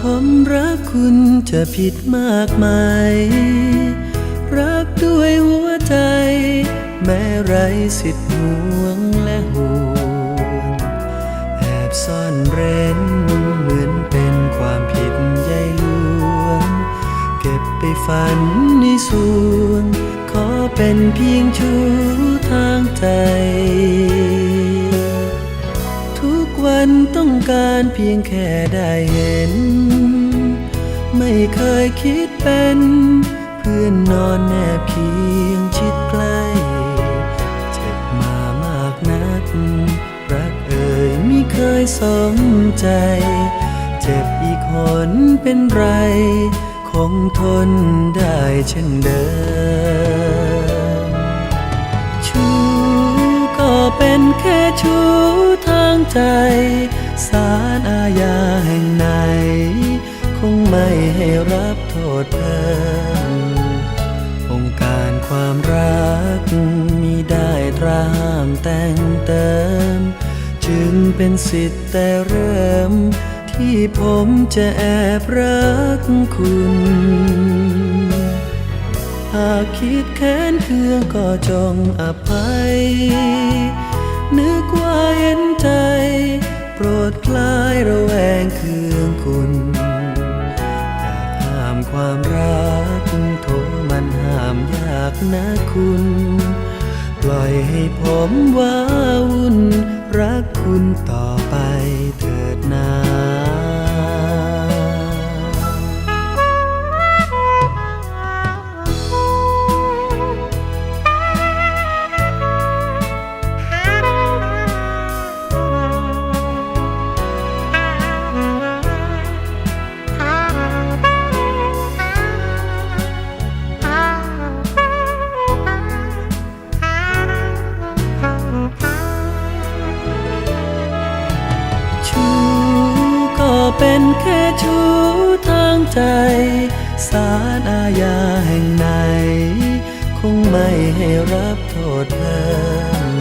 ผมรักคุณจะผิดมากไหมรักด้วยหัวใจ แม้ไรสิทธิ์ห่วงและห่วงแอบซ่อนเร้นเหมือนเป็นความผิดใหญ่หลวง เก็บไปฝันในสวง ขอเป็นเพียงชูทางใจ การเพียงแค่ได้เห็น ไม่เคยคิดเป็น เพื่อนนอนแนบเคียงชิดใกล้เจ็บมามากนัก รักเอ่ยไม่เคยสมใจ เจ็บอีกคนเป็นไร คงทนได้เช่นเดิมชูก็เป็นแค่ชูทางใจ สารอาญาแห่งไหน คงไม่ให้รับโทษเพิ่มองค์การความรักมีได้ตราห้ามแต่งเติม จึงเป็นสิทธิ์แต่เริ่ม ที่ผมจะแอบรักคุณหากคิดแค้นเคืองก็จงอภัย ดคลายระแวงเคืองคุณอยากห้ามความรักโทมันห้ามยากนะคุณ ปล่อยให้ผมว้าวุ่นรักคุณต่อไปเถอ เป็นแค่ชู้ทางใจ สารอาญาแห่งไหน คงไม่ให้รับโทษเพิ่ม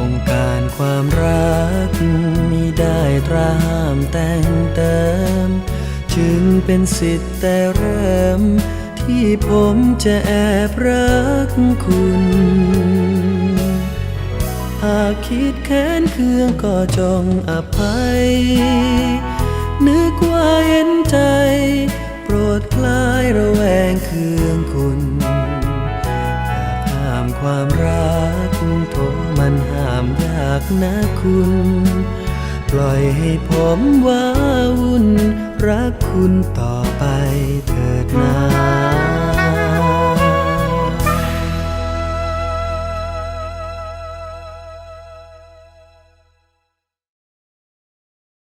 องค์การความรักมีได้ตราห้ามแต่งเติม จึงเป็นสิทธิ์แต่เริ่ม ที่ผมจะแอบรักคุณ หากคิดแค้นเคืองก็จงอภัย นึกว่าเห็นใจ โปรดคลายระแวงเคืองคุณอยากห้ามความรักโทมันห้ามยากนะคุณ ปล่อยให้ผมว้าวุ่น รักคุณต่อไปเถิดนา